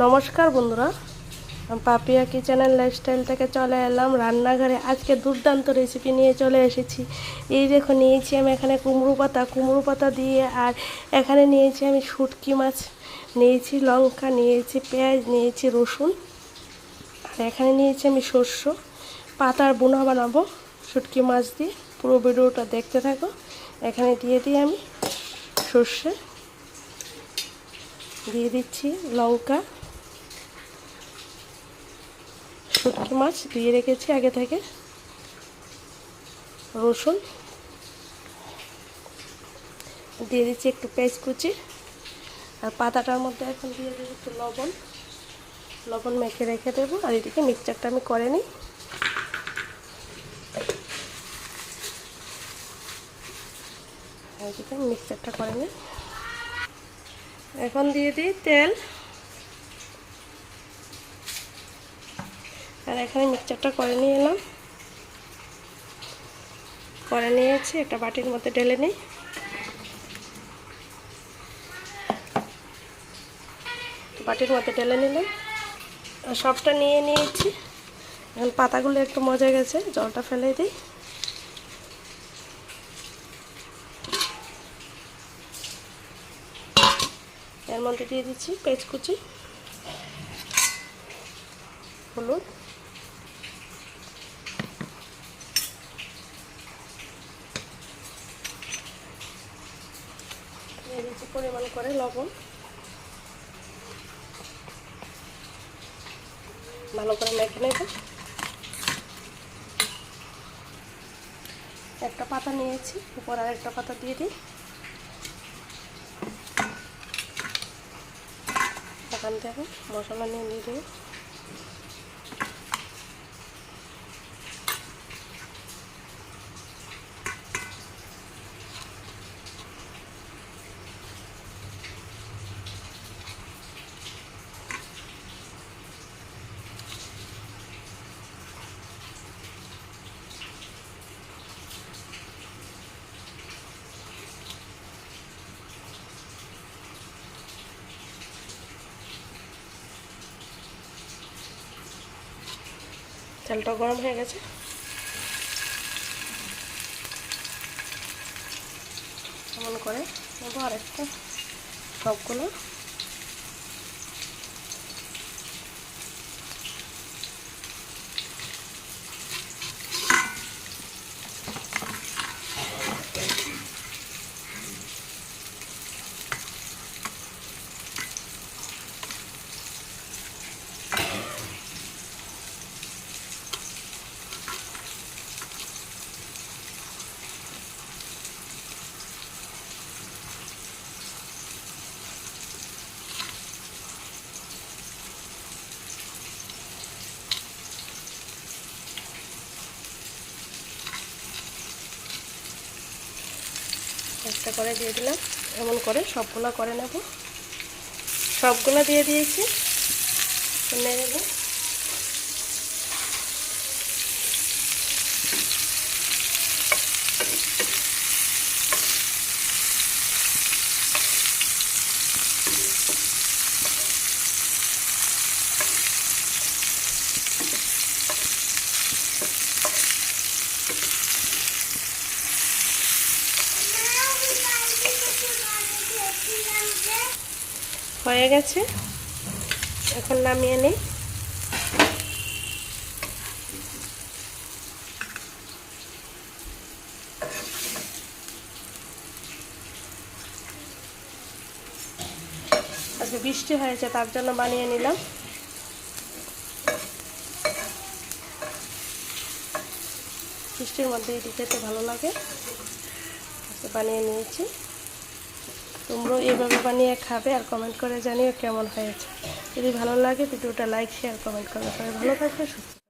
নমস্কার বন্ধুরা পাপিয়া কিচেনের লাইফস্টাইল থেকে চলে এলাম। রান্নাঘরে আজকে দুর্দান্ত রেসিপি নিয়ে চলে এসেছি। এই দেখো, নিয়েছি আমি এখানে কুমড়ো পাতা। কুমড়ো পাতা দিয়ে আর এখানে নিয়েছি আমি শুটকি মাছ, নিয়েছি লঙ্কা, নিয়েছি পেঁয়াজ, নিয়েছি রসুন। আর এখানে নিয়েছি আমি শস্য পাতার বোনা বানাবো শুটকি মাছ দিয়ে। পুরো ভিডিওটা দেখতে থাকো। এখানে দিয়ে দিই আমি সর্ষে। দিয়ে দিচ্ছি লঙ্কা। শুটকি মাছ দিয়ে রেখেছি আগে থেকে। রসুন। দিয়ে দিচ্ছি একটু পেঁয়াজ কুচি। আর পাতাটার মধ্যে এখন দিয়ে দেবো একটু লবণ। লবণ মেখে রেখে দেবো। আর এদিকে মিক্সচারটা আমি করে নিই। এদিকে মিক্সচারটা করে নিই। এখন দিয়ে দিই তেল। আর এখানে মিক্সচারটা করে নিয়ে এলাম। করে নিয়েছি, একটা বাটির মধ্যে ঢেলে নিই। বাটির মধ্যে ঢেলে নিলাম। আর সবটা নিয়ে নিয়েছি। এখন পাতাগুলো একটু মজা গেছে, জলটা ফেলে দিই। এর মধ্যে দিয়ে দিচ্ছি পেঁচ কুচি হলুদ দিয়ে দিচ্ছি পরিমাণ করে লবণ। ভালো করে মেখে নেব। একটা পাতা নিয়েছি, উপর আর একটা পাতা দিয়ে দিই। এখান থেকে মশলা নিয়ে দিয়ে দেবো তেলটা গরম হয়ে গেছে। এমন করে নেব আরেকটা সবগুলো একটা করে দিয়ে দিলাম। এমন করে সবগুলো করে নেব। সবগুলো দিয়ে দিয়েছি। নেব হয়ে গেছে। এখন নামিয়ে নিই। আজকে বৃষ্টি হয়েছে, তার জন্য বানিয়ে নিলাম। বৃষ্টির মধ্যে এটি খেতে ভালো লাগে। বানিয়ে নিয়েছি। তোমরাও এইভাবে বানিয়ে খাবে আর কমেন্ট করে জানিও কেমন হয়েছে। যদি ভালো লাগে, ভিডিওটা লাইক শেয়ার কমেন্ট করে। সবাই ভালো থাকবে সুস্থ